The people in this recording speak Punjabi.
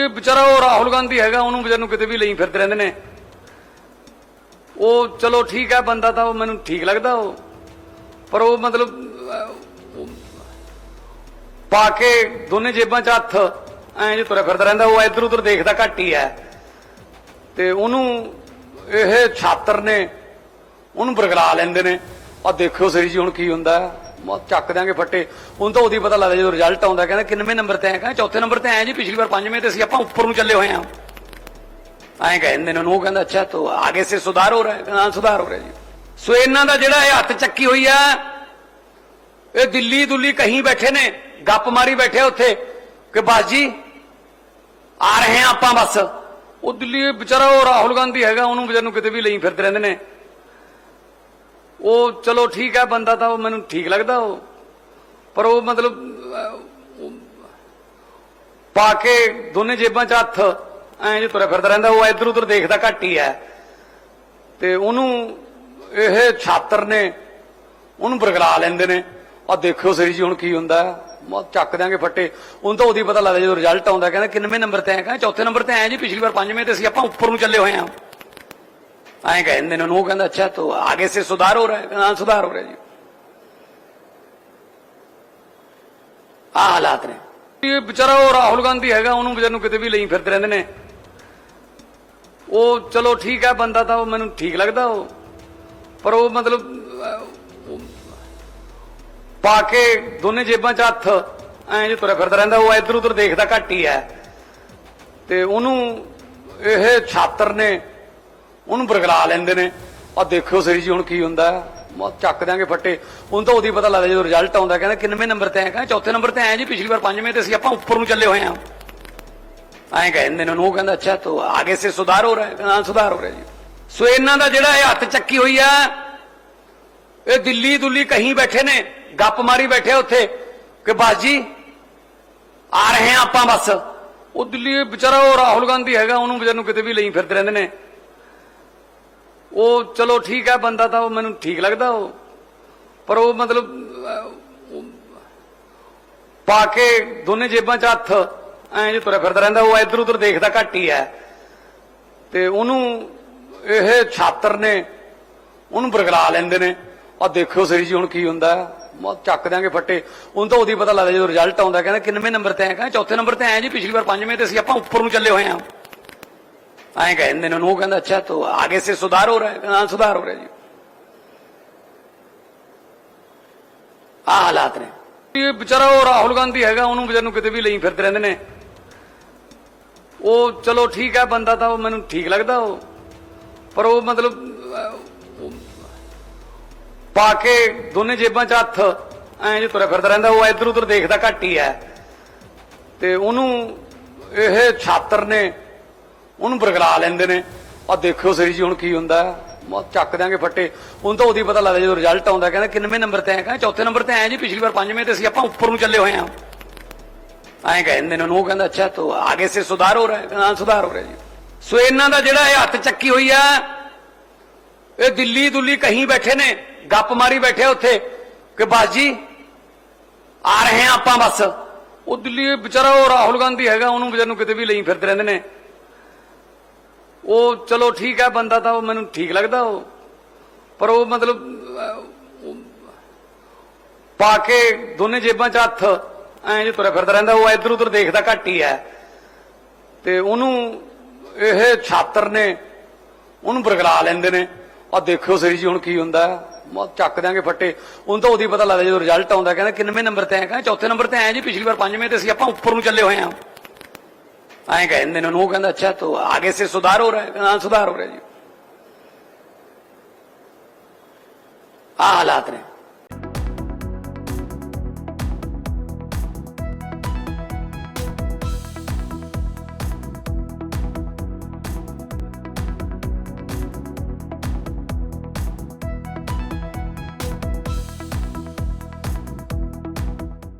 ਦਿੱਲੀ ਵਿਚਾਰਾ ਉਹ ਰਾਹੁਲ ਗਾਂਧੀ ਹੈਗਾ, ਉਹਨੂੰ ਵਿਚਾਰ ਨੂੰ ਕਿਤੇ ਵੀ ਲਈ ਫਿਰਦੇ ਰਹਿੰਦੇ ਨੇ। ਉਹ ਚਲੋ ਠੀਕ ਹੈ, ਬੰਦਾ ਤਾਂ ਉਹ ਮੈਨੂੰ ਠੀਕ ਲੱਗਦਾ ਉਹ। ਪਰ ਉਹ ਮਤਲਬ ਪਾ ਕੇ ਦੋਨੇ ਜੇਬਾਂ 'ਚ ਹੱਥ, ਐਂ ਜੇ ਤੁਰਿਆ ਫਿਰਦਾ ਰਹਿੰਦਾ, ਉਹ ਇੱਧਰ ਉੱਧਰ ਦੇਖਦਾ ਘੱਟ ਹੀ ਹੈ। ਤੇ ਉਹਨੂੰ ਇਹ ਛਾਤਰ ਨੇ, ਉਹਨੂੰ ਬਰਗਲਾ ਲੈਂਦੇ ਨੇ। ਆ ਦੇਖਿਓ ਸਰੀ ਜੀ, ਹੁਣ ਕੀ ਹੁੰਦਾ। ਹੈ। ਮੈਂ ਚੱਕ ਦਿਆਂਗੇ ਫੱਟੇ। ਹੁਣ ਤਾਂ ਉਹਦੀ ਪਤਾ ਲੱਗਦਾ ਜਦੋਂ ਰਿਜ਼ਲਟ ਆਉਂਦਾ, ਕਹਿੰਦਾ ਕਿੰਨਵੇਂ ਨੰਬਰ ਤੇ ਆਇਆ? ਕਹਿੰਦਾ ਚੌਥੇ ਨੰਬਰ ਤੇ ਆਇਆ ਜੀ, ਪਿਛਲੀ ਵਾਰ ਪੰਜਵੇਂ ਤੇ ਅਸੀਂ ਆਪਾਂ ਉੱਪਰ ਨੂੰ ਚੱਲੇ ਹੋਏ ਆਂ। ਐਂ ਕਹਿੰਦੇ ਨੇ ਉਹਨੂੰ, ਉਹ ਕਹਿੰਦਾ, ਅੱਛਾ, ਤੋ ਆਗੇ ਸੇ ਸੁਧਾਰ ਹੋ ਰਿਹਾ ਹੈ। ਕਹਿੰਦਾ ਸੁਧਾਰ ਹੋ ਰਿਹਾ ਜੀ। ਸੋ ਇਹਨਾਂ ਦਾ ਜਿਹੜਾ ਇਹ ਹੱਥ ਚੱਕੀ ਹੋਈ ਆ, ਇਹ ਦਿੱਲੀ ਦੁੱਲੀ ਕਹੀਂ ਬੈਠੇ ਨੇ, ਗੱਪ ਮਾਰੀ ਬੈਠੇ ਉੱਥੇ, ਕਿ ਬਾਜੀ ਆ ਰਹੇ ਹਾਂ ਆਪਾਂ ਬਸ। ਉਹ ਦਿੱਲੀ ਵਿਚਾਰਾ ਉਹ ਰਾਹੁਲ ਗਾਂਧੀ ਹੈਗਾ, ਉਹਨੂੰ ਵਿਚਾਰ ਨੂੰ ਕਿਤੇ ਵੀ ਲਈ ਫਿਰਦੇ ਰਹਿੰਦੇ ਨੇ। ਉਹ ਚਲੋ ਠੀਕ ਹੈ, ਬੰਦਾ ਤਾਂ ਉਹ ਮੈਨੂੰ ਠੀਕ ਲੱਗਦਾ ਉਹ। ਪਰ ਉਹ ਮਤਲਬ ਪਾ ਕੇ ਦੋਨੇ ਜੇਬਾਂ 'ਚ ਹੱਥ ਐਂ ਜੇ ਤੁਰਿਆ ਫਿਰਦਾ ਰਹਿੰਦਾ, ਉਹ ਇੱਧਰ ਉੱਧਰ ਦੇਖਦਾ ਘੱਟ ਹੀ ਹੈ। ਤੇ ਉਹਨੂੰ ਇਹ ਛਾਤਰ ਨੇ, ਉਹਨੂੰ ਬਰਗਲਾ ਲੈਂਦੇ ਨੇ। ਆ ਦੇਖਿਓ ਸਰੀ ਜੀ ਹੁਣ ਕੀ ਹੁੰਦਾ ਹੈ। ਚੱਕ ਦਿਆਂਗੇ ਫੱਟੇ। ਉਹਨੂੰ ਤਾਂ ਉਹਦੀ ਪਤਾ ਲੱਗਦਾ ਜਦੋਂ ਰਿਜ਼ਲਟ ਆਉਂਦਾ, ਕਹਿੰਦਾ ਕਿੰਨਵੇਂ ਨੰਬਰ ਤੇ ਆਇਆ? ਕਹਿੰਦਾ ਚੌਥੇ ਨੰਬਰ ਤੇ ਆਇਆ ਜੀ, ਪਿਛਲੀ ਵਾਰ ਪੰਜਵੇਂ ਤੇ ਅਸੀਂ ਆਪਾਂ ਉੱਪਰ ਨੂੰ ਚੱਲੇ ਹੋਏ ਆਂ ਐਂ ਕਹਿੰਦੇ ਨੇ, ਉਹਨੂੰ ਉਹ ਕਹਿੰਦਾ, ਅੱਛਾ, ਤੋ ਆਗੇ ਸੇ ਸੁਧਾਰ ਹੋ ਰਿਹਾ ਹੈ। ਕਹਿੰਦਾ ਸੁਧਾਰ ਹੋ ਰਿਹਾ ਜੀ। ਆ ਹਾਲਾਤ ਨੇ। ਇਹ ਵਿਚਾਰਾ ਉਹ ਰਾਹੁਲ ਗਾਂਧੀ ਹੈਗਾ, ਉਹਨੂੰ ਵਿਚਾਰ ਨੂੰ ਕਿਤੇ ਵੀ ਲਈ ਫਿਰਦੇ ਰਹਿੰਦੇ ਨੇ। ਉਹ ਚਲੋ ਠੀਕ ਹੈ, ਬੰਦਾ ਤਾਂ ਉਹ ਮੈਨੂੰ ਠੀਕ ਲੱਗਦਾ ਉਹ। ਪਰ ਉਹ ਮਤਲਬ ਪਾ ਕੇ ਦੋਨੇ ਜੇਬਾਂ 'ਚ ਹੱਥ ਐਂ ਜੇ ਤੁਰਿਆ ਫਿਰਦਾ ਰਹਿੰਦਾ, ਉਹ ਇੱਧਰ ਉੱਧਰ ਦੇਖਦਾ ਘੱਟ ਹੀ ਹੈ। ਤੇ ਉਹਨੂੰ ਇਹ ਛਾਤਰ ਨੇ ਉਹਨੂੰ ਬਰਗਲਾ ਲੈਂਦੇ ਨੇ। ਆ ਦੇਖਿਓ ਸਰੀ ਜੀ, ਹੁਣ ਕੀ ਹੁੰਦਾ? ਹੈ। ਮੈਂ ਚੱਕ ਦਿਆਂਗੇ ਫੱਟੇ। ਹੁਣ ਤਾਂ ਉਹਦੀ ਪਤਾ ਲੱਗਦਾ ਜਦੋਂ ਰਿਜ਼ਲਟ ਆਉਂਦਾ, ਕਹਿੰਦਾ ਕਿੰਨਵੇਂ ਨੰਬਰ ਤੇ ਆਇਆ? ਕਹਿੰਦਾ ਚੌਥੇ ਨੰਬਰ ਤੇ ਆਇਆ ਜੀ, ਪਿਛਲੀ ਵਾਰ ਪੰਜਵੇਂ ਤੇ ਅਸੀਂ ਆਪਾਂ ਉੱਪਰ ਨੂੰ ਚੱਲੇ ਹੋਏ ਆਂ। ਐਂ ਕਹਿੰਦੇ ਨੇ, ਉਹ ਕਹਿੰਦਾ, ਅੱਛਾ, ਤੋ ਆਗੇ ਸੇ ਸੁਧਾਰ ਹੋ ਰਿਹਾ ਹੈ। ਕਹਿੰਦਾ ਸੁਧਾਰ ਹੋ ਰਿਹਾ ਜੀ। ਸੋ ਇਹਨਾਂ ਦਾ ਜਿਹੜਾ ਇਹ ਹੱਥ ਚੱਕੀ ਹੋਈ ਆ, ਇਹ ਦਿੱਲੀ ਦੁੱਲੀ ਕਹੀਂ ਬੈਠੇ ਨੇ, ਗੱਪ ਮਾਰੀ ਬੈਠੇ ਉੱਥੇ। ਕਿ ਬਾਜੀ ਆ ਰਹੇ ਹਾਂ ਆਪਾਂ ਬਸ। ਉਹ ਦਿੱਲੀ ਵਿਚਾਰਾ ਉਹ ਰਾਹੁਲ ਗਾਂਧੀ ਹੈਗਾ, ਉਹਨੂੰ ਵਿਚਾਰ ਨੂੰ ਕਿਤੇ ਵੀ ਲਈ ਫਿਰਦੇ ਰਹਿੰਦੇ ਨੇ। ਉਹ ਚਲੋ ਠੀਕ ਹੈ, ਬੰਦਾ ਤਾਂ ਉਹ ਮੈਨੂੰ ਠੀਕ ਲੱਗਦਾ ਉਹ। ਪਰ ਉਹ ਮਤਲਬ ਪਾ ਕੇ ਦੋਨੇ ਜੇਬਾਂ 'ਚ ਹੱਥ ਐਂ ਜੇ ਤੁਰਿਆ ਫਿਰਦਾ ਰਹਿੰਦਾ, ਉਹ ਇੱਧਰ ਉੱਧਰ ਦੇਖਦਾ ਘੱਟ ਹੀ ਹੈ। ਤੇ ਉਹਨੂੰ ਇਹ ਛਾਤਰ ਨੇ, ਉਹਨੂੰ ਬਰਗਲਾ ਲੈਂਦੇ ਨੇ। ਆ ਦੇਖਿਓ ਸਰੀ ਜੀ ਹੁਣ ਕੀ ਹੁੰਦਾ ਹੈ। ਚੱਕ ਦਿਆਂਗੇ ਫੱਟੇ। ਉਹਨੂੰ ਤਾਂ ਉਹਦੀ ਪਤਾ ਲੱਗਦਾ ਜਦੋਂ ਰਿਜ਼ਲਟ ਆਉਂਦਾ, ਕਹਿੰਦਾ ਕਿੰਨਵੇਂ ਨੰਬਰ ਤੇ ਆਇਆ? ਕਹਿੰਦਾ ਚੌਥੇ ਨੰਬਰ ਤੇ ਆਇਆ ਜੀ, ਪਿਛਲੀ ਵਾਰ ਪੰਜਵੇਂ ਤੇ ਅਸੀਂ ਆਪਾਂ ਉੱਪਰ ਨੂੰ ਚੱਲੇ ਹੋਏ ਆਂ ਐਂ ਕਹਿੰਦੇ ਨੇ ਉਹ ਕਹਿੰਦਾ, ਅੱਛਾ, ਤੋ ਆਗੇ ਸੇ ਸੁਧਾਰ ਹੋ ਰਿਹਾ ਹੈ ਕਹਿੰਦਾ ਸੁਧਾਰ ਹੋ ਰਿਹਾ ਜੀ। ਆ ਹਾਲਾਤ ਨੇ। ਇਹ ਵਿਚਾਰਾ ਉਹ ਰਾਹੁਲ ਗਾਂਧੀ ਹੈਗਾ, ਉਹਨੂੰ ਵਿਚਾਰ ਨੂੰ ਕਿਤੇ ਵੀ ਲਈ ਫਿਰਦੇ ਰਹਿੰਦੇ ਨੇ। ਉਹ ਚਲੋ ਠੀਕ ਹੈ, ਬੰਦਾ ਤਾਂ ਉਹ ਮੈਨੂੰ ਠੀਕ ਲੱਗਦਾ ਉਹ। ਪਰ ਉਹ ਮਤਲਬ ਪਾ ਕੇ ਦੋਨੇ ਜੇਬਾਂ 'ਚ ਹੱਥ, ਐਂ ਜੇ ਤੁਰਿਆ ਫਿਰਦਾ ਰਹਿੰਦਾ, ਉਹ ਇੱਧਰ ਉੱਧਰ ਦੇਖਦਾ ਘੱਟ ਹੀ ਹੈ। ਤੇ ਉਹਨੂੰ ਇਹ ਛਾਤਰ ਨੇ ਉਹਨੂੰ ਬਰਗਲਾ ਲੈਂਦੇ ਨੇ। ਆ ਦੇਖਿਓ ਸਰੀ ਜੀ ਹੁਣ ਕੀ ਹੁੰਦਾ। ਹੈ। ਚੱਕ ਦਿਆਂਗੇ ਫੱਟੇ। ਹੁਣ ਤਾਂ ਉਹਦੀ ਪਤਾ ਲੱਗਦਾ ਜਦੋਂ ਰਿਜ਼ਲਟ ਆਉਂਦਾ, ਕਹਿੰਦਾ ਕਿੰਨਵੇਂ ਨੰਬਰ ਤੇ ਆਇਆ। ਕਹਿੰਦਾ ਚੌਥੇ ਨੰਬਰ ਤੇ ਆਇਆ ਜੀ, ਪਿਛਲੀ ਵਾਰ ਪੰਜਵੇਂ ਤੇ ਅਸੀਂ ਆਪਾਂ ਉੱਪਰ ਨੂੰ ਚੱਲੇ ਹੋਏ ਆਂ ਐਂ ਕਹਿੰਦੇ ਨੇ, ਉਹ ਕਹਿੰਦਾ, ਅੱਛਾ, ਤੋ ਆਗੇ ਸੇ ਸੁਧਾਰ ਹੋ ਰਿਹਾ। ਹੈ, ਸੁਧਾਰ ਹੋ ਰਿਹਾ ਜੀ। ਸੋ ਇਹਨਾਂ ਦਾ ਜਿਹੜਾ ਇਹ ਹੱਥ ਚੱਕੀ ਹੋਈ ਆ, ਇਹ ਦਿੱਲੀ ਦੁੱਲੀ ਕਹੀਂ ਬੈਠੇ ਨੇ। ਗੱਪ ਮਾਰੀ ਬੈਠੇ ਉੱਥੇ। ਕਿ ਬਾਜੀ ਆ ਰਹੇ ਹਾਂ ਆਪਾਂ ਬਸ। ਉਹ ਦਿੱਲੀ ਵਿਚਾਰਾ ਉਹ ਰਾਹੁਲ ਗਾਂਧੀ ਹੈਗਾ, ਉਹਨੂੰ ਵਿਚਾਰ ਨੂੰ ਕਿਤੇ ਵੀ ਲਈ ਫਿਰਦੇ ਰਹਿੰਦੇ ਨੇ। ਉਹ ਚਲੋ ਠੀਕ ਹੈ, ਬੰਦਾ ਤਾਂ ਉਹ ਮੈਨੂੰ ਠੀਕ ਲੱਗਦਾ ਉਹ। ਪਰ ਉਹ ਮਤਲਬ ਪਾ ਕੇ ਦੋਨੇ ਜੇਬਾਂ 'ਚ ਹੱਥ, ਐਂ ਜੇ ਤੁਰਿਆ ਫਿਰਦਾ ਰਹਿੰਦਾ, ਉਹ ਇੱਧਰ ਉੱਧਰ ਦੇਖਦਾ ਘੱਟ ਹੀ ਹੈ। ਤੇ ਉਹਨੂੰ ਇਹ ਛਾਤਰ ਨੇ, ਉਹਨੂੰ ਬਰਗਲਾ ਲੈਂਦੇ ਨੇ। ਆ ਦੇਖਿਓ ਸਰੀ ਜੀ, ਹੁਣ ਕੀ ਹੁੰਦਾ ਹੈ। ਚੱਕ ਦਿਆਂਗੇ ਫੱਟੇ। ਹੁਣ ਤਾਂ ਉਹਦੀ ਪਤਾ ਲੱਗਦਾ ਜਦੋਂ ਰਿਜ਼ਲਟ ਆਉਂਦਾ, ਕਹਿੰਦਾ ਕਿੰਨਵੇਂ ਨੰਬਰ ਤੇ ਆਇਆ? ਕਹਿੰਦਾ ਚੌਥੇ ਨੰਬਰ ਤੇ ਆਇਆ ਜੀ, ਪਿਛਲੀ ਵਾਰ ਪੰਜਵੇਂ ਤੇ ਅਸੀਂ ਆਪਾਂ ਉੱਪਰ ਨੂੰ ਚੱਲੇ ਹੋਏ ਆਂ ਆਏ ਕਹਿੰਦੇ ਨੇ ਉਹਨੂੰ ਉਹ ਕਹਿੰਦਾ ਅੱਛਾ ਤੋ ਆਗੇ ਸੇ ਸੁਧਾਰ ਹੋ ਰਿਹਾ ਹੈ। ਕਹਿੰਦਾ ਹਾਂ, ਸੁਧਾਰ ਹੋ ਰਿਹਾ ਜੀ।